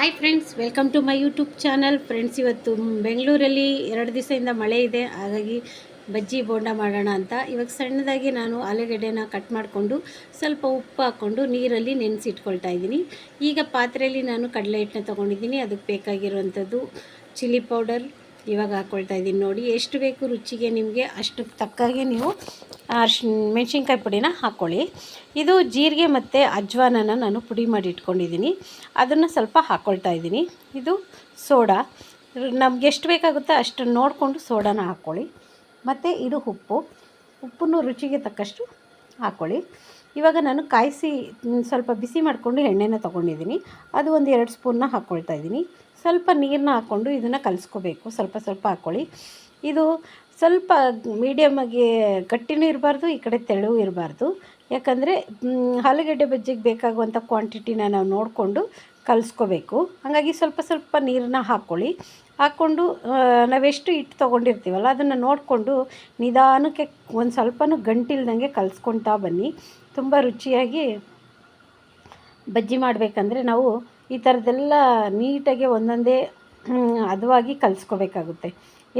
Hi friends welcome to my YouTube channel friends ಇವತ್ತು ಬೆಂಗಳೂರಲ್ಲಿ ಎರಡು ದಿವಸದಿಂದ ಮಳೆ ಇದೆ. ಹಾಗಾಗಿ ಬಜ್ಜಿ ಬೋಂಡ ಮಾಡೋಣ ಅಂತ. ಇವಾಗ ಸಣ್ಣದಾಗಿ ನಾನು ಆಲೂಗಡ್ಡೆನ ಕಟ್ ಮಾಡಿಕೊಂಡು ಸ್ವಲ್ಪ ಉಪ್ಪು ಹಾಕ್ಕೊಂಡು ನೀರಲ್ಲಿ ನೆನೆಸಿಟ್ಕೊಳ್ತಾ ಇದ್ದೀನಿ. ಈಗ ಪಾತ್ರೆಯಲ್ಲಿ ನಾನು ಕಡಲೆ ಹಿಟ್ಟನ್ನ ತೊಗೊಂಡಿದ್ದೀನಿ. ಅದಕ್ಕೆ ಬೇಕಾಗಿರುವಂಥದ್ದು ಚಿಲ್ಲಿ ಪೌಡರ್ ಇವಾಗ ಹಾಕ್ಕೊಳ್ತಾ ಇದ್ದೀನಿ ನೋಡಿ, ಎಷ್ಟು ಬೇಕು ರುಚಿಗೆ ನಿಮಗೆ ಅಷ್ಟು ತಕ್ಕಾಗೆ ನೀವು ಮೆಣಸಿನ್ಕಾಯಿ ಪುಡಿನ ಹಾಕ್ಕೊಳ್ಳಿ ಇದು ಜೀರಿಗೆ ಮತ್ತು ಅಜ್ವಾನನ ನಾನು ಪುಡಿ ಮಾಡಿ ಇಟ್ಕೊಂಡಿದ್ದೀನಿ. ಅದನ್ನು ಸ್ವಲ್ಪ ಹಾಕ್ಕೊಳ್ತಾ ಇದ್ದೀನಿ. ಇದು ಸೋಡಾ. ನಮ್ಗೆ ಎಷ್ಟು ಬೇಕಾಗುತ್ತೋ ಅಷ್ಟು ನೋಡಿಕೊಂಡು ಸೋಡಾನ ಹಾಕ್ಕೊಳ್ಳಿ ಮತ್ತು ಇದು ಉಪ್ಪು. ಉಪ್ಪನ್ನು ರುಚಿಗೆ ತಕ್ಕಷ್ಟು ಹಾಕ್ಕೊಳ್ಳಿ ಇವಾಗ ನಾನು ಕಾಯಿಸಿ, ಸ್ವಲ್ಪ ಬಿಸಿ ಮಾಡಿಕೊಂಡು ಎಣ್ಣೆನ ತೊಗೊಂಡಿದ್ದೀನಿ. ಅದು ಒಂದು ಎರಡು ಸ್ಪೂನ್ನ ಹಾಕ್ಕೊಳ್ತಾ ಇದ್ದೀನಿ. ಸ್ವಲ್ಪ ನೀರನ್ನ ಹಾಕ್ಕೊಂಡು ಇದನ್ನು ಕಲಿಸ್ಕೋಬೇಕು. ಸ್ವಲ್ಪ ಸ್ವಲ್ಪ ಹಾಕ್ಕೊಳ್ಳಿ ಇದು ಸ್ವಲ್ಪ ಮೀಡಿಯಮಾಗಿ ಗಟ್ಟಿನೂ ಇರಬಾರ್ದು, ಈ ಕಡೆ ತೆಳು ಇರಬಾರ್ದು. ಯಾಕಂದರೆ ಆಲೂಗಡ್ಡೆ ಬಜ್ಜಿಗೆ ಬೇಕಾಗುವಂಥ ಕ್ವಾಂಟಿಟಿನ ನಾವು ನೋಡಿಕೊಂಡು ಕಲಿಸ್ಕೋಬೇಕು. ಹಾಗಾಗಿ ಸ್ವಲ್ಪ ಸ್ವಲ್ಪ ನೀರನ್ನ ಹಾಕ್ಕೊಳ್ಳಿ ಹಾಕ್ಕೊಂಡು ನಾವೆಷ್ಟು ಹಿಟ್ಟು ತೊಗೊಂಡಿರ್ತೀವಲ್ಲ, ಅದನ್ನು ನೋಡಿಕೊಂಡು ನಿಧಾನಕ್ಕೆ ಒಂದು ಸ್ವಲ್ಪನೂ ಗಂಟಿಲ್ದಂಗೆ ಕಲಿಸ್ಕೊಳ್ತಾ ಬನ್ನಿ. ತುಂಬ ರುಚಿಯಾಗಿ ಬಜ್ಜಿ ಮಾಡಬೇಕಂದ್ರೆ ನಾವು ಈ ಥರದ್ದೆಲ್ಲ ನೀಟಾಗಿ ಒಂದೊಂದೇ ಅದವಾಗಿ ಹದವಾಗಿ ಕಲಿಸ್ಕೋಬೇಕಾಗುತ್ತೆ.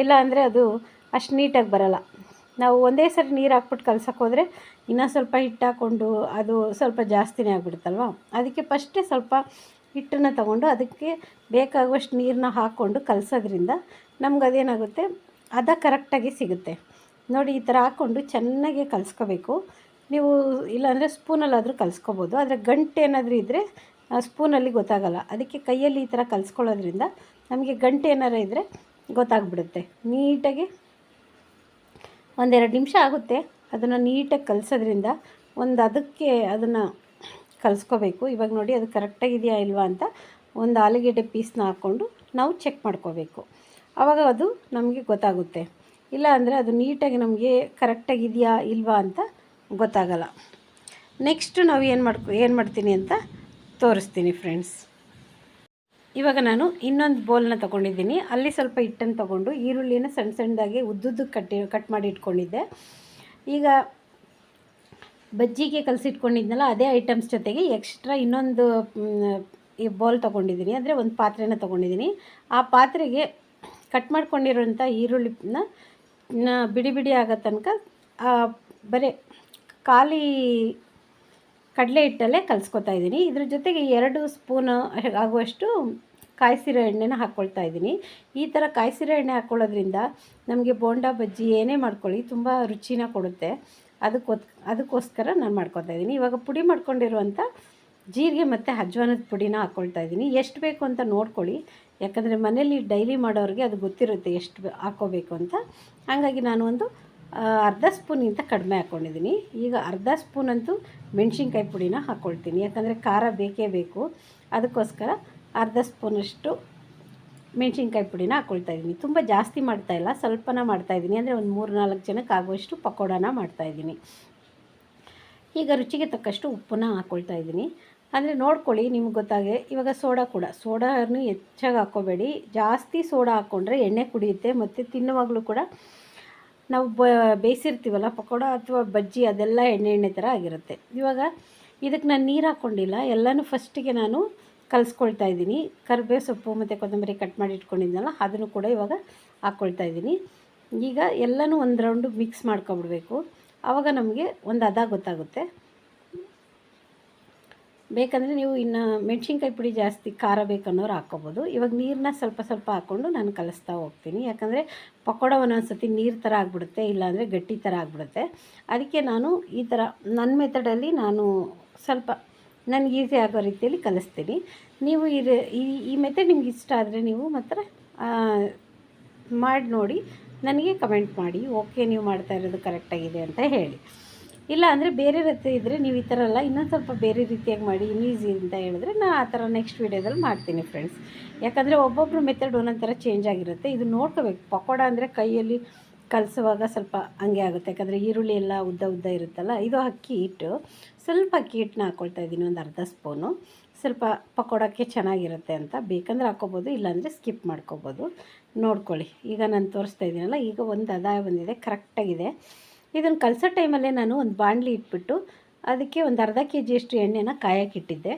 ಇಲ್ಲ ಅಂದರೆ ಅದು ಅಷ್ಟು ನೀಟಾಗಿ ಬರಲ್ಲ. ನಾವು ಒಂದೇ ಸರಿ ನೀರು ಹಾಕ್ಬಿಟ್ಟು ಕಲ್ಸಕ್ಕೆ ಹೋದರೆ ಇನ್ನೂ ಸ್ವಲ್ಪ ಹಿಟ್ಟು ಹಾಕ್ಕೊಂಡು ಅದು ಸ್ವಲ್ಪ ಜಾಸ್ತಿನೇ ಆಗಿಬಿಡುತ್ತಲ್ವ? ಅದಕ್ಕೆ ಫಸ್ಟೇ ಸ್ವಲ್ಪ ಹಿಟ್ಟನ್ನು ತಗೊಂಡು ಅದಕ್ಕೆ ಬೇಕಾಗುವಷ್ಟು ನೀರನ್ನ ಹಾಕ್ಕೊಂಡು ಕಲಸೋದ್ರಿಂದ ನಮ್ಗೆ ಅದೇನಾಗುತ್ತೆ? ಅದ ಕರೆಕ್ಟಾಗಿ ಸಿಗುತ್ತೆ. ನೋಡಿ, ಈ ಥರ ಹಾಕ್ಕೊಂಡು ಚೆನ್ನಾಗಿ ಕಲಿಸ್ಕೋಬೇಕು. ನೀವು ಇಲ್ಲಾಂದರೆ ಸ್ಪೂನಲ್ಲಾದರೂ ಕಲಿಸ್ಕೋಬೋದು. ಆದರೆ ಗಂಟು ಏನಾದರೂ ಇದ್ದರೆ ಸ್ಪೂನಲ್ಲಿ ಗೊತ್ತಾಗಲ್ಲ. ಅದಕ್ಕೆ ಕೈಯಲ್ಲಿ ಈ ಥರ ಕಲಿಸ್ಕೊಳ್ಳೋದ್ರಿಂದ ನಮಗೆ ಗಂಟೆ ಏನಾರು ಇದ್ದರೆ ಗೊತ್ತಾಗ್ಬಿಡುತ್ತೆ. ನೀಟಾಗಿ ಒಂದೆರಡು ನಿಮಿಷ ಆಗುತ್ತೆ ಅದನ್ನು ನೀಟಾಗಿ ಕಲಿಸೋದ್ರಿಂದ ಒಂದು ಅದಕ್ಕೆ ಅದನ್ನು ಕಲಿಸ್ಕೋಬೇಕು. ಇವಾಗ ನೋಡಿ ಅದು ಕರೆಕ್ಟಾಗಿದೆಯಾ ಇಲ್ವಾ ಅಂತ ಒಂದು ಆಲೂಗೆಡ್ಡೆ ಪೀಸ್ನ ಹಾಕ್ಕೊಂಡು ನಾವು ಚೆಕ್ ಮಾಡ್ಕೋಬೇಕು. ಆವಾಗ ಅದು ನಮಗೆ ಗೊತ್ತಾಗುತ್ತೆ. ಇಲ್ಲ ಅಂದರೆ ಅದು ನೀಟಾಗಿ ನಮಗೆ ಕರೆಕ್ಟಾಗಿದೆಯಾ ಇಲ್ವಾ ಅಂತ ಗೊತ್ತಾಗಲ್ಲ. ನೆಕ್ಸ್ಟು ನಾವು ಏನು ಮಾಡ್ಕೊ ಏನು ಮಾಡ್ತೀನಿ ಅಂತ ತೋರಿಸ್ತೀನಿ ಫ್ರೆಂಡ್ಸ್ ಇವಾಗ ನಾನು ಇನ್ನೊಂದು ಬೌಲ್ನ ತೊಗೊಂಡಿದ್ದೀನಿ. ಅಲ್ಲಿ ಸ್ವಲ್ಪ ಹಿಟ್ಟನ್ನು ತೊಗೊಂಡು ಈರುಳ್ಳಿನ ಸಣ್ಣ ಸಣ್ಣದಾಗಿ ಉದ್ದುದ್ದು ಕಟ್ಟಿ ಕಟ್ ಮಾಡಿ ಇಟ್ಕೊಂಡಿದ್ದೆ. ಈಗ ಬಜ್ಜಿಗೆ ಕಲಸಿಟ್ಕೊಂಡಿದ್ನಲ್ಲ ಅದೇ ಐಟಮ್ಸ್ ಜೊತೆಗೆ ಎಕ್ಸ್ಟ್ರಾ ಇನ್ನೊಂದು ಈ ಬೌಲ್ ತೊಗೊಂಡಿದ್ದೀನಿ. ಅಂದರೆ ಒಂದು ಪಾತ್ರೆನ ತೊಗೊಂಡಿದ್ದೀನಿ. ಆ ಪಾತ್ರೆಗೆ ಕಟ್ ಮಾಡ್ಕೊಂಡಿರೋಂಥ ಈರುಳ್ಳಿನ ಬಿಡಿ ಬಿಡಿ ಆಗೋ ತನಕ ಬರೀ ಖಾಲಿ ಕಡಲೆ ಹಿಟ್ಟಲ್ಲೇ ಕಲಿಸ್ಕೊತಾ ಇದ್ದೀನಿ. ಇದ್ರ ಜೊತೆಗೆ ಎರಡು ಸ್ಪೂನ್ ಆಗುವಷ್ಟು ಕಾಯಿಸಿರೋ ಎಣ್ಣೆನ ಹಾಕ್ಕೊಳ್ತಾ ಇದ್ದೀನಿ. ಈ ಥರ ಕಾಯಿಸಿರೋ ಎಣ್ಣೆ ಹಾಕ್ಕೊಳ್ಳೋದ್ರಿಂದ ನಮಗೆ ಬೋಂಡಾ, ಬಜ್ಜಿ ಏನೇ ಮಾಡ್ಕೊಳ್ಳಿ ತುಂಬ ರುಚಿನ ಕೊಡುತ್ತೆ. ಅದಕ್ಕೋ ಅದಕ್ಕೋಸ್ಕರ ನಾನು ಮಾಡ್ಕೊತಾ ಇದ್ದೀನಿ. ಇವಾಗ ಪುಡಿ ಮಾಡ್ಕೊಂಡಿರುವಂಥ ಜೀರಿಗೆ ಮತ್ತು ಅಜ್ವಾನದ ಪುಡಿನ ಹಾಕ್ಕೊಳ್ತಾ ಇದ್ದೀನಿ. ಎಷ್ಟು ಬೇಕು ಅಂತ ನೋಡ್ಕೊಳ್ಳಿ. ಯಾಕಂದರೆ ಮನೇಲಿ ಡೈಲಿ ಮಾಡೋರಿಗೆ ಅದು ಗೊತ್ತಿರುತ್ತೆ ಎಷ್ಟು ಹಾಕ್ಕೋಬೇಕು ಅಂತ. ಹಾಗಾಗಿ ನಾನು ಒಂದು ಅರ್ಧ ಸ್ಪೂನಿಂತ ಕಡಿಮೆ ಹಾಕ್ಕೊಂಡಿದ್ದೀನಿ ಈಗ ಅರ್ಧ ಸ್ಪೂನ್ ಅಂತೂ ಮೆಣಸಿನ್ಕಾಯಿ ಪುಡಿನ ಹಾಕ್ಕೊಳ್ತೀನಿ ಯಾಕಂದರೆ ಖಾರ ಬೇಕೇ ಬೇಕು. ಅದಕ್ಕೋಸ್ಕರ ಅರ್ಧ ಸ್ಪೂನಷ್ಟು ಮೆಣಸಿನ್ಕಾಯಿ ಪುಡಿನ ಹಾಕ್ಕೊಳ್ತಾ ಇದ್ದೀನಿ. ತುಂಬ ಜಾಸ್ತಿ ಮಾಡ್ತಾ ಇಲ್ಲ, ಸ್ವಲ್ಪನ ಮಾಡ್ತಾಯಿದ್ದೀನಿ ಅಂದರೆ ಒಂದು ಮೂರು ನಾಲ್ಕು ಜನಕ್ಕೆ ಆಗುವಷ್ಟು ಪಕೋಡನ ಮಾಡ್ತಾಯಿದ್ದೀನಿ ಈಗ ರುಚಿಗೆ ತಕ್ಕಷ್ಟು ಉಪ್ಪನ್ನ ಹಾಕ್ಕೊಳ್ತಾ ಇದ್ದೀನಿ. ಅಂದರೆ ನೋಡ್ಕೊಳ್ಳಿ, ನಿಮ್ಗೆ ಗೊತ್ತಾಗೆ, ಇವಾಗ ಸೋಡಾ ಕೂಡ. ಸೋಡಾನು ಹೆಚ್ಚಾಗಿ ಹಾಕ್ಕೋಬೇಡಿ ಜಾಸ್ತಿ ಸೋಡಾ ಹಾಕ್ಕೊಂಡ್ರೆ ಎಣ್ಣೆ ಕುಡಿಯುತ್ತೆ, ಮತ್ತು ತಿನ್ನುವಾಗಲೂ ಕೂಡ ನಾವು ಬ, ಬೇಯಿಸಿರ್ತೀವಲ್ಲ, ಪಕೋಡ ಅಥವಾ ಬಜ್ಜಿ ಅದೆಲ್ಲ ಎಣ್ಣೆ ಎಣ್ಣೆ ಥರ ಆಗಿರುತ್ತೆ. ಇವಾಗ ಇದಕ್ಕೆ ನಾನು ನೀರು ಹಾಕ್ಕೊಂಡಿಲ್ಲ. ಎಲ್ಲನೂ ಫಸ್ಟಿಗೆ ನಾನು ಕಲಿಸ್ಕೊಳ್ತಾ ಇದ್ದೀನಿ. ಕರಿಬೇವು ಸೊಪ್ಪು ಮತ್ತು ಕೊತ್ತಂಬರಿ ಕಟ್ ಮಾಡಿ ಇಟ್ಕೊಂಡಿದ್ನಲ್ಲ, ಅದನ್ನು ಕೂಡ ಇವಾಗ ಹಾಕ್ಕೊಳ್ತಾ ಇದ್ದೀನಿ. ಈಗ ಎಲ್ಲನೂ ಒಂದು ರೌಂಡು ಮಿಕ್ಸ್ ಮಾಡ್ಕೊಬಿಡ್ಬೇಕು. ಆವಾಗ ನಮಗೆ ಒಂದು ಅದ ಗೊತ್ತಾಗುತ್ತೆ. ಬೇಕಂದರೆ ನೀವು ಇನ್ನು ಮೆಣಸಿನ್ಕಾಯಿ ಪುಡಿ ಜಾಸ್ತಿ ಖಾರ ಬೇಕನ್ನೋರು ಹಾಕ್ಕೋಬೋದು ಇವಾಗ ನೀರನ್ನ ಸ್ವಲ್ಪ ಸ್ವಲ್ಪ ಹಾಕ್ಕೊಂಡು ನಾನು ಕಲಿಸ್ತಾ ಹೋಗ್ತೀನಿ. ಯಾಕಂದರೆ ಪಕೋಡ ಒಂದೊಂದ್ಸತಿ ನೀರು ಥರ ಆಗಿಬಿಡುತ್ತೆ, ಇಲ್ಲಾಂದರೆ ಗಟ್ಟಿ ಥರ ಆಗಿಬಿಡುತ್ತೆ. ಅದಕ್ಕೆ ನಾನು ಈ ಥರ ನನ್ನ ಮೆಥಡಲ್ಲಿ ನಾನು ಸ್ವಲ್ಪ, ನನಗೆ ಈಸಿ ಆಗೋ ರೀತಿಯಲ್ಲಿ ಕಲಿಸ್ತೀನಿ. ನೀವು ಇದು ಈ ಈ ಮೆಥಡ್ ನಿಮ್ಗೆ ಇಷ್ಟ ಆದರೆ ನೀವು ಮಾತ್ರ ಮಾಡಿ ನೋಡಿ. ನನಗೆ ಕಮೆಂಟ್ ಮಾಡಿ ಓಕೆ ನೀವು ಮಾಡ್ತಾ ಇರೋದು ಕರೆಕ್ಟಾಗಿದೆ ಅಂತ ಹೇಳಿ. ಇಲ್ಲ ಅಂದರೆ ಬೇರೆ ರೀತಿ ಇದ್ದರೆ ನೀವು ಈ ಥರ ಎಲ್ಲ ಇನ್ನೊಂದು ಸ್ವಲ್ಪ ಬೇರೆ ರೀತಿಯಾಗಿ ಮಾಡಿ ಈಸಿ ಅಂತ ಹೇಳಿದ್ರೆ ನಾನು ಆ ಥರ ನೆಕ್ಸ್ಟ್ ವೀಡಿಯೋದಲ್ಲಿ ಮಾಡ್ತೀನಿ ಫ್ರೆಂಡ್ಸ್ ಯಾಕಂದರೆ ಒಬ್ಬೊಬ್ಬರು ಮೆಥಡ್ ಒಂದೊಂದು ಥರ ಚೇಂಜ್ ಆಗಿರುತ್ತೆ. ಇದು ನೋಡ್ಕೋಬೇಕು. ಪಕೋಡ ಅಂದರೆ ಕೈಯಲ್ಲಿ ಕಲಸುವಾಗ ಸ್ವಲ್ಪ ಹಂಗೆ ಆಗುತ್ತೆ. ಯಾಕಂದರೆ ಈರುಳ್ಳಿ ಎಲ್ಲ ಉದ್ದ ಉದ್ದ ಇರುತ್ತಲ್ಲ, ಇದು ಅಕ್ಕಿ ಹಿಟ್ಟು. ಸ್ವಲ್ಪ ಅಕ್ಕಿ ಹಿಟ್ಟನ್ನ ಹಾಕ್ಕೊಳ್ತಾ ಇದ್ದೀನಿ, ಒಂದು ಅರ್ಧ ಸ್ಪೂನು ಸ್ವಲ್ಪ ಪಕೋಡಕ್ಕೆ ಚೆನ್ನಾಗಿರುತ್ತೆ ಅಂತ. ಬೇಕಂದ್ರೆ ಹಾಕ್ಕೋಬೋದು ಇಲ್ಲಾಂದರೆ ಸ್ಕಿಪ್ ಮಾಡ್ಕೋಬೋದು. ನೋಡ್ಕೊಳ್ಳಿ. ಈಗ ನಾನು ತೋರಿಸ್ತಾ ಇದ್ದೀನಲ್ಲ, ಈಗ ಒಂದು ಅದಾಯ ಬಂದಿದೆ ಕರೆಕ್ಟಾಗಿದೆ ಇದನ್ನು ಕಲಸೋ ಟೈಮಲ್ಲೇ ನಾನು ಒಂದು ಬಾಣಲಿ ಇಟ್ಬಿಟ್ಟು ಅದಕ್ಕೆ ಒಂದು ಅರ್ಧ ಕೆ ಜಿಯಷ್ಟು ಎಣ್ಣೆನ ಕಾಯಕ್ಕಿಟ್ಟಿದ್ದೆ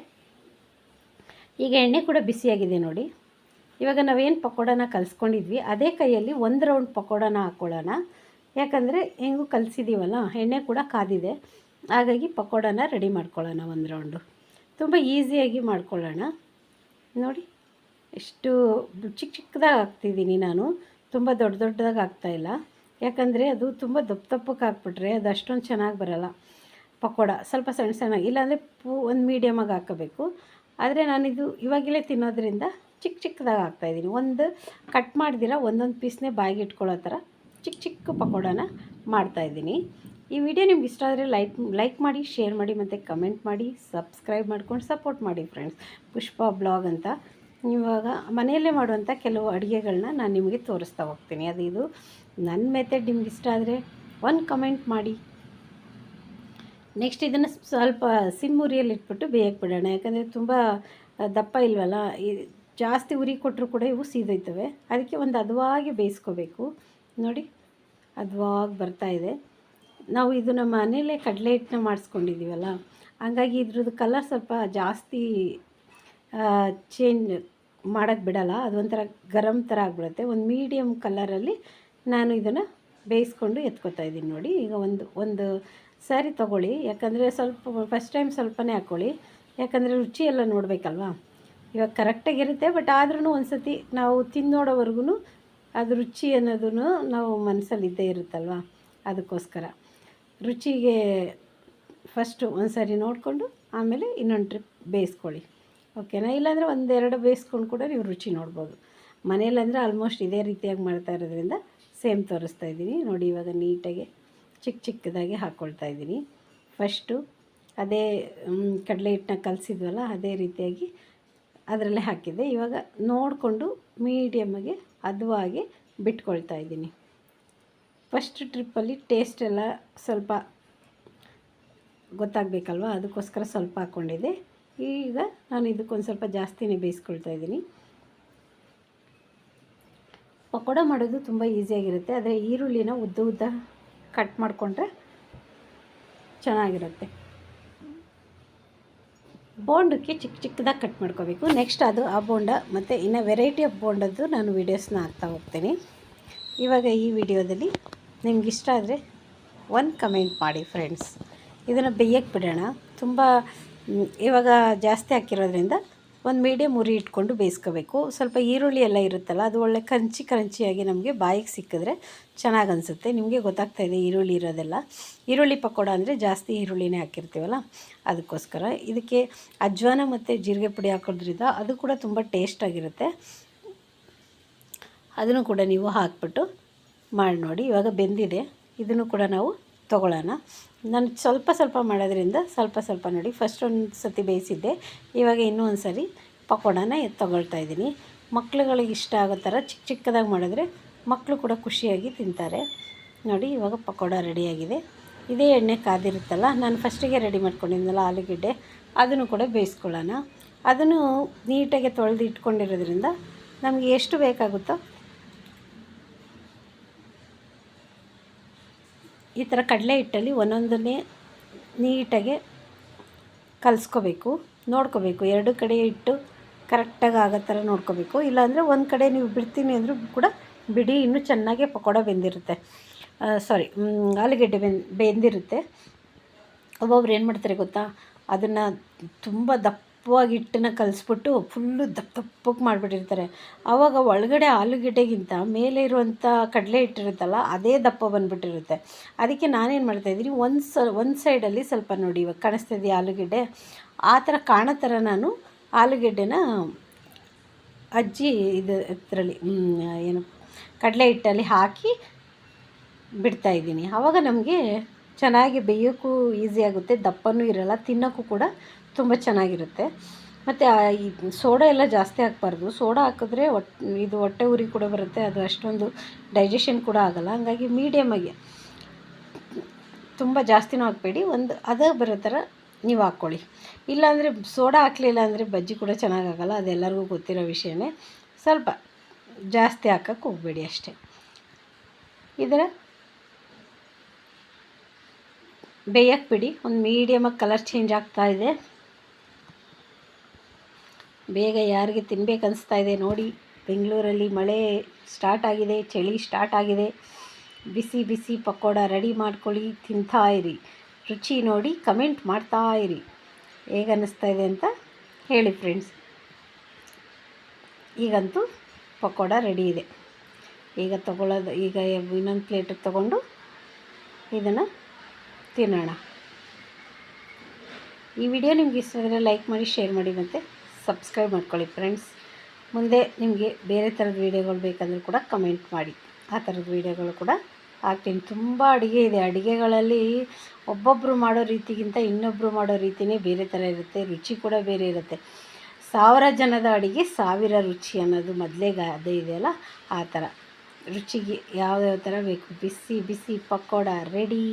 ಈಗ ಎಣ್ಣೆ ಕೂಡ ಬಿಸಿಯಾಗಿದೆ ನೋಡಿ. ಇವಾಗ ನಾವೇನು ಪಕೋಡನ ಕಲಿಸ್ಕೊಂಡಿದ್ವಿ, ಅದೇ ಕೈಯಲ್ಲಿ ಒಂದು ರೌಂಡ್ ಪಕೋಡನ ಹಾಕ್ಕೊಳ್ಳೋಣ ಯಾಕಂದರೆ ಹೆಂಗೂ ಕಲಿಸಿದ್ದೀವಲ್ಲ ಎಣ್ಣೆ ಕೂಡ ಕಾದಿದೆ. ಹಾಗಾಗಿ ಪಕೋಡನ ರೆಡಿ ಮಾಡ್ಕೊಳ್ಳೋಣ ಒಂದು ರೌಂಡು ತುಂಬ ಈಸಿಯಾಗಿ ಮಾಡ್ಕೊಳ್ಳೋಣ. ನೋಡಿ, ಎಷ್ಟು ಚಿಕ್ಕ ಚಿಕ್ಕದಾಗಿ ಹಾಕ್ತಿದ್ದೀನಿ ನಾನು. ತುಂಬ ದೊಡ್ಡ ದೊಡ್ಡದಾಗಿ ಹಾಕ್ತಾಯಿಲ್ಲ ಯಾಕಂದರೆ ಅದು ತುಂಬ ದಪ್ಪ ದಪ್ಪಕ್ಕೆ ಹಾಕ್ಬಿಟ್ರೆ ಅದು ಅಷ್ಟೊಂದು ಚೆನ್ನಾಗಿ ಬರೋಲ್ಲ. ಪಕೋಡ ಸ್ವಲ್ಪ ಸಣ್ಣ ಸಣ್ಣ, ಇಲ್ಲಾಂದರೆ ಪೂ ಒಂದು ಮೀಡಿಯಮಾಗಿ ಹಾಕಬೇಕು. ಆದರೆ ನಾನಿದು ಇವಾಗಲೇ ತಿನ್ನೋದ್ರಿಂದ ಚಿಕ್ಕ ಚಿಕ್ಕದಾಗಿ ಹಾಕ್ತಾಯಿದ್ದೀನಿ ಒಂದು ಕಟ್ ಮಾಡಿದಿರ ಒಂದೊಂದು ಪೀಸ್ನೇ ಬಾಯಿಗೆ ಇಟ್ಕೊಳ್ಳೋ ಥರ ಚಿಕ್ಕ ಚಿಕ್ಕ ಪಕೋಡನ ಮಾಡ್ತಾಯಿದ್ದೀನಿ ಈ ವಿಡಿಯೋ ನಿಮ್ಗೆ ಇಷ್ಟ ಆದರೆ ಲೈಕ್ ಲೈಕ್ ಮಾಡಿ ಶೇರ್ ಮಾಡಿ ಮತ್ತು ಕಮೆಂಟ್ ಮಾಡಿ ಸಬ್ಸ್ಕ್ರೈಬ್ ಮಾಡ್ಕೊಂಡು ಸಪೋರ್ಟ್ ಮಾಡಿ ಫ್ರೆಂಡ್ಸ್ ಪುಷ್ಪ ಬ್ಲಾಗ್ ಅಂತ ಇವಾಗ ಮನೆಯಲ್ಲೇ ಮಾಡುವಂಥ ಕೆಲವು ಅಡುಗೆಗಳನ್ನ ನಾನು ನಿಮಗೆ ತೋರಿಸ್ತಾ ಹೋಗ್ತೀನಿ. ಅದು ಇದು ನನ್ನ ಮೆಥಡ್ ನಿಮ್ಗೆ ಇಷ್ಟ ಆದರೆ ಒಂದು ಕಮೆಂಟ್ ಮಾಡಿ. ನೆಕ್ಸ್ಟ್ ಇದನ್ನು ಸ್ವಲ್ಪ ಸಿಮ್ ಉರಿಯಲ್ಲಿ ಇಟ್ಬಿಟ್ಟು ಬೇಯಕ್ಕೆ ಬಿಡೋಣ. ಯಾಕಂದರೆ ತುಂಬ ದಪ್ಪ ಇಲ್ವಲ್ಲ? ಜಾಸ್ತಿ ಉರಿ ಕೊಟ್ಟರು ಕೂಡ ಇವು ಸೀದೋಯ್ತವೆ. ಅದಕ್ಕೆ ಒಂದು ಹದವಾಗಿ ಬೇಯಿಸ್ಕೋಬೇಕು. ನೋಡಿ ಹದವಾಗಿ ಬರ್ತಾಯಿದೆ ನಾವು ಇದು. ನಮ್ಮ ಮನೇಲೇ ಕಡಲೆ ಹಿಟ್ಟನ್ನ ಮಾಡಿಸ್ಕೊಂಡಿದ್ದೀವಲ್ಲ ಹಂಗಾಗಿ ಇದ್ರದ್ದು ಕಲರ್ ಸ್ವಲ್ಪ ಜಾಸ್ತಿ ಚೇಂಜ್ ಮಾಡೋಕ್ಕೆ ಬಿಡಲ್ಲ ಅದೊಂಥರ ಗರಂ ಥರ ಆಗಿಬಿಡುತ್ತೆ. ಒಂದು ಮೀಡಿಯಮ್ ಕಲರಲ್ಲಿ ನಾನು ಇದನ್ನು ಬೇಯಿಸ್ಕೊಂಡು ಎತ್ಕೊತಾ ಇದ್ದೀನಿ ನೋಡಿ. ಈಗ ಒಂದು ಒಂದು ಸ್ಯಾರಿ ತೊಗೊಳ್ಳಿ. ಯಾಕಂದರೆ ಸ್ವಲ್ಪ ಫಸ್ಟ್ ಟೈಮ್ ಸ್ವಲ್ಪನೇ ಹಾಕ್ಕೊಳ್ಳಿ ಯಾಕಂದರೆ ರುಚಿ ಎಲ್ಲ ನೋಡಬೇಕಲ್ವಾ? ಇವಾಗ ಕರೆಕ್ಟಾಗಿರುತ್ತೆ ಬಟ್ ಆದ್ರೂ ಒಂದು ಸತಿ ನಾವು ತಿನ್ನೋಡೋವರೆಗೂ ಅದು ರುಚಿ ಅನ್ನೋದನ್ನು ನಾವು ಮನಸ್ಸಲ್ಲಿ ಇದ್ದೇ ಇರುತ್ತಲ್ವ? ಅದಕ್ಕೋಸ್ಕರ. ರುಚಿಗೆ ಫಸ್ಟು ಒಂದು ಸಾರಿ ನೋಡಿಕೊಂಡು ಆಮೇಲೆ ಇನ್ನೊಂದು ಟ್ರಿಪ್ ಬೇಯಿಸ್ಕೊಳ್ಳಿ. ಓಕೆನಾ? ಇಲ್ಲಾಂದರೆ ಒಂದೆರಡು ಬೇಯಿಸ್ಕೊಂಡು ಕೂಡ ನೀವು ರುಚಿ ನೋಡ್ಬೋದು. ಮನೇಲಂದರೆ ಆಲ್ಮೋಸ್ಟ್ ಇದೇ ರೀತಿಯಾಗಿ ಮಾಡ್ತಾ ಇರೋದ್ರಿಂದ ಸೇಮ್ ತೋರಿಸ್ತಾ ಇದ್ದೀನಿ. ನೋಡಿ, ಇವಾಗ ನೀಟಾಗಿ ಚಿಕ್ಕ ಚಿಕ್ಕದಾಗಿ ಹಾಕ್ಕೊಳ್ತಾ ಇದ್ದೀನಿ. ಫಸ್ಟು ಅದೇ ಕಡಲೆ ಹಿಟ್ಟನ್ನ ಕಲಸಿದ್ವಲ್ಲ, ಅದೇ ರೀತಿಯಾಗಿ ಅದರಲ್ಲೇ ಹಾಕಿದ್ದೆ. ಇವಾಗ ನೋಡಿಕೊಂಡು ಮೀಡಿಯಮ್ಮಾಗಿ ಹದವಾಗಿ ಬಿಟ್ಕೊಳ್ತಾ ಇದ್ದೀನಿ. ಫಸ್ಟ್ ಟ್ರಿಪ್ಪಲ್ಲಿ ಟೇಸ್ಟ್ ಎಲ್ಲ ಸ್ವಲ್ಪ ಗೊತ್ತಾಗಬೇಕಲ್ವ? ಅದಕ್ಕೋಸ್ಕರ ಸ್ವಲ್ಪ ಹಾಕ್ಕೊಂಡಿದ್ದೆ ಈಗ ನಾನು ಇದಕ್ಕೊಂದು ಸ್ವಲ್ಪ ಜಾಸ್ತಿನೇ ಬೇಯಿಸ್ಕೊಳ್ತಾ ಇದ್ದೀನಿ. ಪಕೋಡ ಮಾಡೋದು ತುಂಬ ಈಸಿಯಾಗಿರುತ್ತೆ ಆದರೆ ಈರುಳ್ಳಿನ ಉದ್ದ ಉದ್ದ ಕಟ್ ಮಾಡಿಕೊಂಡ್ರೆ ಚೆನ್ನಾಗಿರುತ್ತೆ. ಬೋಂಡಕ್ಕೆ ಚಿಕ್ಕ ಚಿಕ್ಕದಾಗಿ ಕಟ್ ಮಾಡ್ಕೋಬೇಕು. ನೆಕ್ಸ್ಟ್ ಅದು ಆ ಬೋಂಡ ಮತ್ತು ಇನ್ನು ವೆರೈಟಿ ಆಫ್ ಬೋಂಡದ್ದು ನಾನು ವೀಡಿಯೋಸ್ನ ಹಾಕ್ತಾ ಹೋಗ್ತೀನಿ. ಇವಾಗ ಈ ವಿಡಿಯೋದಲ್ಲಿ ನಿಮ್ಗೆ ಇಷ್ಟ ಆದರೆ ಒಂದು ಕಮೆಂಟ್ ಮಾಡಿ ಫ್ರೆಂಡ್ಸ್ ಇದನ್ನು ಬೇಯಕ್ಕೆ ಬಿಡೋಣ. ತುಂಬ ಇವಾಗ ಜಾಸ್ತಿ ಹಾಕಿರೋದ್ರಿಂದ ಒಂದು ಮೀಡಿಯಮ್ ಉರಿ ಇಟ್ಕೊಂಡು ಬೇಯಿಸ್ಕೋಬೇಕು. ಸ್ವಲ್ಪ ಈರುಳ್ಳಿ ಎಲ್ಲ ಇರುತ್ತಲ್ಲ, ಅದು ಒಳ್ಳೆ ಕಂಚಿ ಕ್ರಂಚಿಯಾಗಿ ನಮಗೆ ಬಾಯಿಗೆ ಸಿಕ್ಕಿದ್ರೆ ಚೆನ್ನಾಗಿ ಅನಿಸುತ್ತೆ. ನಿಮಗೆ ಗೊತ್ತಾಗ್ತಾ ಇದೆ ಈರುಳ್ಳಿ ಇರೋದೆಲ್ಲ. ಈರುಳ್ಳಿ ಪಕೋಡ ಅಂದರೆ ಜಾಸ್ತಿ ಈರುಳ್ಳಿನೇ ಹಾಕಿರ್ತೀವಲ್ಲ, ಅದಕ್ಕೋಸ್ಕರ. ಇದಕ್ಕೆ ಅಜ್ವಾನ ಮತ್ತು ಜೀರಿಗೆ ಪುಡಿ ಹಾಕೋದ್ರಿಂದ ಅದು ಕೂಡ ತುಂಬ ಟೇಸ್ಟಾಗಿರುತ್ತೆ ಅದನ್ನು ಕೂಡ ನೀವು ಹಾಕ್ಬಿಟ್ಟು ಮಾಡಿ ನೋಡಿ. ಇವಾಗ ಬೆಂದಿದೆ. ಇದನ್ನು ಕೂಡ ನಾವು ತೊಗೊಳ್ಳೋಣ. ನಾನು ಸ್ವಲ್ಪ ಸ್ವಲ್ಪ ಮಾಡೋದ್ರಿಂದ ಸ್ವಲ್ಪ ಸ್ವಲ್ಪ ನೋಡಿ ಫಸ್ಟ್ ಒಂದು ಸತಿ ಬೇಯಿಸಿದ್ದೆ. ಇವಾಗ ಇನ್ನೂ ಒಂದು ಸರಿ ಪಕೋಡಾನ ತೊಗೊಳ್ತಾ ಇದ್ದೀನಿ. ಮಕ್ಳುಗಳಿಗೆ ಇಷ್ಟ ಆಗೋ ಥರ ಚಿಕ್ಕ ಚಿಕ್ಕದಾಗಿ ಮಾಡಿದ್ರೆ ಮಕ್ಕಳು ಕೂಡ ಖುಷಿಯಾಗಿ ತಿಂತಾರೆ. ನೋಡಿ, ಇವಾಗ ಪಕೋಡ ರೆಡಿಯಾಗಿದೆ. ಇದೇ ಎಣ್ಣೆ ಕಾದಿರುತ್ತಲ್ಲ, ನಾನು ಫಸ್ಟಿಗೆ ರೆಡಿ ಮಾಡ್ಕೊಂಡಿದ್ನಲ್ಲ ಆಲೂಗೆಡ್ಡೆ, ಅದನ್ನು ಕೂಡ ಬೇಯಿಸ್ಕೊಳ್ಳೋಣ. ಅದನ್ನು ನೀಟಾಗಿ ತೊಳೆದು ಇಟ್ಕೊಂಡಿರೋದ್ರಿಂದ ನಮಗೆ ಎಷ್ಟು ಬೇಕಾಗುತ್ತೋ ಈ ಥರ ಕಡಲೆ ಹಿಟ್ಟಲ್ಲಿ ಒಂದೊಂದನ್ನೇ ನೀಟಾಗಿ ಕಲಿಸ್ಕೋಬೇಕು, ನೋಡ್ಕೋಬೇಕು. ಎರಡು ಕಡೆ ಇಟ್ಟು ಕರೆಕ್ಟಾಗಿ ಆಗೋ ಥರ ನೋಡ್ಕೋಬೇಕು. ಇಲ್ಲಾಂದರೆ ಒಂದು ಕಡೆ ನೀವು ಬಿಡ್ತೀನಿ ಅಂದರೂ ಕೂಡ ಬಿಡಿ, ಇನ್ನೂ ಚೆನ್ನಾಗೆ ಪಕೋಡ ಬೆಂದಿರುತ್ತೆ. ಸಾರಿ ಆಲೂಗಡ್ಡೆ ಬೆನ್, ಬೆಂದಿರುತ್ತೆ. ಒಬ್ಬೊಬ್ರು ಏನು ಮಾಡ್ತಾರೆ ಗೊತ್ತಾ? ಅದನ್ನು ತುಂಬ ದಪ್ಪ ದಪ್ಪವಾಗಿ ಹಿಟ್ಟನ್ನು ಕಲಿಸ್ಬಿಟ್ಟು ಫುಲ್ಲು ದಪ್ಪ ದಪ್ಪಕ್ಕೆ ಮಾಡಿಬಿಟ್ಟಿರ್ತಾರೆ. ಆವಾಗ ಒಳಗಡೆ ಆಲೂಗಡ್ಡೆಗಿಂತ ಮೇಲೆ ಇರುವಂಥ ಕಡಲೆ ಹಿಟ್ಟಿರುತ್ತಲ್ಲ, ಅದೇ ದಪ್ಪ ಬಂದುಬಿಟ್ಟಿರುತ್ತೆ. ಅದಕ್ಕೆ ನಾನೇನು ಮಾಡ್ತಾಯಿದ್ದೀನಿ ಒಂದು ಸ, ಒಂದು ಸೈಡಲ್ಲಿ ಸ್ವಲ್ಪ ನೋಡಿ, ಇವಾಗ ಕಾಣಿಸ್ತಾ ಇದೆಯಾ ಆಲೂಗೆಡ್ಡೆ? ಆ ಥರ ಕಾಣೋ ಥರ ನಾನು ಆಲೂಗೆಡ್ಡೆನ ಅಜ್ಜಿ ಇದು ಇದರಲ್ಲಿ ಏನು, ಕಡಲೆ ಹಿಟ್ಟಲ್ಲಿ ಹಾಕಿ ಬಿಡ್ತಾ ಇದ್ದೀನಿ. ಆವಾಗ ನಮಗೆ ಚೆನ್ನಾಗಿ ಬೇಯೋಕ್ಕೂ ಈಸಿ ಆಗುತ್ತೆ, ದಪ್ಪನೂ ಇರಲ್ಲ, ತಿನ್ನೋಕ್ಕೂ ಕೂಡ ತುಂಬ ಚೆನ್ನಾಗಿರುತ್ತೆ. ಮತ್ತು ಈ ಸೋಡಾ ಎಲ್ಲ ಜಾಸ್ತಿ ಹಾಕ್ಬಾರ್ದು. ಸೋಡಾ ಹಾಕಿದ್ರೆ ಇದು ಹೊಟ್ಟೆ ಉರಿ ಕೂಡ ಬರುತ್ತೆ. ಅದು ಅಷ್ಟೊಂದು ಡೈಜೆಷನ್ ಕೂಡ ಆಗೋಲ್ಲ. ಹಂಗಾಗಿ ಮೀಡಿಯಮಾಗಿ ತುಂಬ ಜಾಸ್ತಿನೂ ಹಾಕಬೇಡಿ. ಒಂದು, ಅದೇ ಬರೋ ಥರ ನೀವು ಹಾಕ್ಕೊಳ್ಳಿ. ಇಲ್ಲಾಂದರೆ ಸೋಡಾ ಹಾಕಲಿಲ್ಲ ಅಂದರೆ ಬಜ್ಜಿ ಕೂಡ ಚೆನ್ನಾಗಾಗಲ್ಲ. ಅದೆಲ್ಲರಿಗೂ ಗೊತ್ತಿರೋ ವಿಷಯನೇ. ಸ್ವಲ್ಪ ಜಾಸ್ತಿ ಹಾಕಕ್ಕೆ ಹೋಗಬೇಡಿ ಅಷ್ಟೇ. ಇದರ ಬೇಯಕ್ಕೆ ಬಿಡಿ. ಒಂದು ಮೀಡಿಯಮಾಗಿ ಕಲರ್ ಚೇಂಜ್ ಆಗ್ತಾ ಇದೆ. ಬೇಗ ಯಾರಿಗೆ ತಿನ್ಬೇಕು ಅನಿಸ್ತಾ ಇದೆ ನೋಡಿ. ಬೆಂಗಳೂರಲ್ಲಿ ಮಳೆ ಸ್ಟಾರ್ಟ್ ಆಗಿದೆ, ಚಳಿ ಸ್ಟಾರ್ಟ್ ಆಗಿದೆ. ಬಿಸಿ ಬಿಸಿ ಪಕೋಡ ರೆಡಿ ಮಾಡ್ಕೊಳ್ಳಿ, ತಿಂತಾ ಇರಿ. ರುಚಿ ನೋಡಿ ಕಮೆಂಟ್ ಮಾಡ್ತಾ ಇರಿ. ಹೇಗೆ ಅನ್ನಿಸ್ತಾ ಇದೆ ಅಂತ ಹೇಳಿ ಫ್ರೆಂಡ್ಸ್ ಈಗಂತೂ ಪಕೋಡ ರೆಡಿ ಇದೆ. ಈಗ ತಗೊಳ್ಳೋದು, ಈಗ ಇನ್ನೊಂದು ಪ್ಲೇಟ್ ತಗೊಂಡು ಇದನ್ನು ತಿನ್ನೋಣ. ಈ ವಿಡಿಯೋ ನಿಮ್ಗೆ ಇಷ್ಟ ಲೈಕ್ ಮಾಡಿ ಶೇರ್ ಮಾಡಿ ಮತ್ತು ಸಬ್ಸ್ಕ್ರೈಬ್ ಮಾಡ್ಕೊಳ್ಳಿ ಫ್ರೆಂಡ್ಸ್ ಮುಂದೆ ನಿಮಗೆ ಬೇರೆ ಥರದ ವೀಡಿಯೋಗಳು ಬೇಕಂದ್ರೂ ಕೂಡ ಕಮೆಂಟ್ ಮಾಡಿ. ಆ ಥರದ ವೀಡಿಯೋಗಳು ಕೂಡ ಹಾಕ್ತೀನಿ. ತುಂಬ ಅಡುಗೆ ಇದೆ. ಅಡುಗೆಗಳಲ್ಲಿ ಒಬ್ಬೊಬ್ಬರು ಮಾಡೋ ರೀತಿಗಿಂತ ಇನ್ನೊಬ್ಬರು ಮಾಡೋ ರೀತಿಯೇ ಬೇರೆ ಥರ ಇರುತ್ತೆ. ರುಚಿ ಕೂಡ ಬೇರೆ ಇರುತ್ತೆ. ಸಾವಿರ ಜನದ ಅಡುಗೆ ಸಾವಿರ ರುಚಿ ಅನ್ನೋದು ಮೊದಲೇ ಗಾದೆ ಇದೆಯಲ್ಲ ಆ ಥರ ರುಚಿಗೆ ಯಾವ್ಯಾವ ಥರ ಬೇಕು? ಬಿಸಿ ಬಿಸಿ ಪಕೋಡ ರೆಡಿ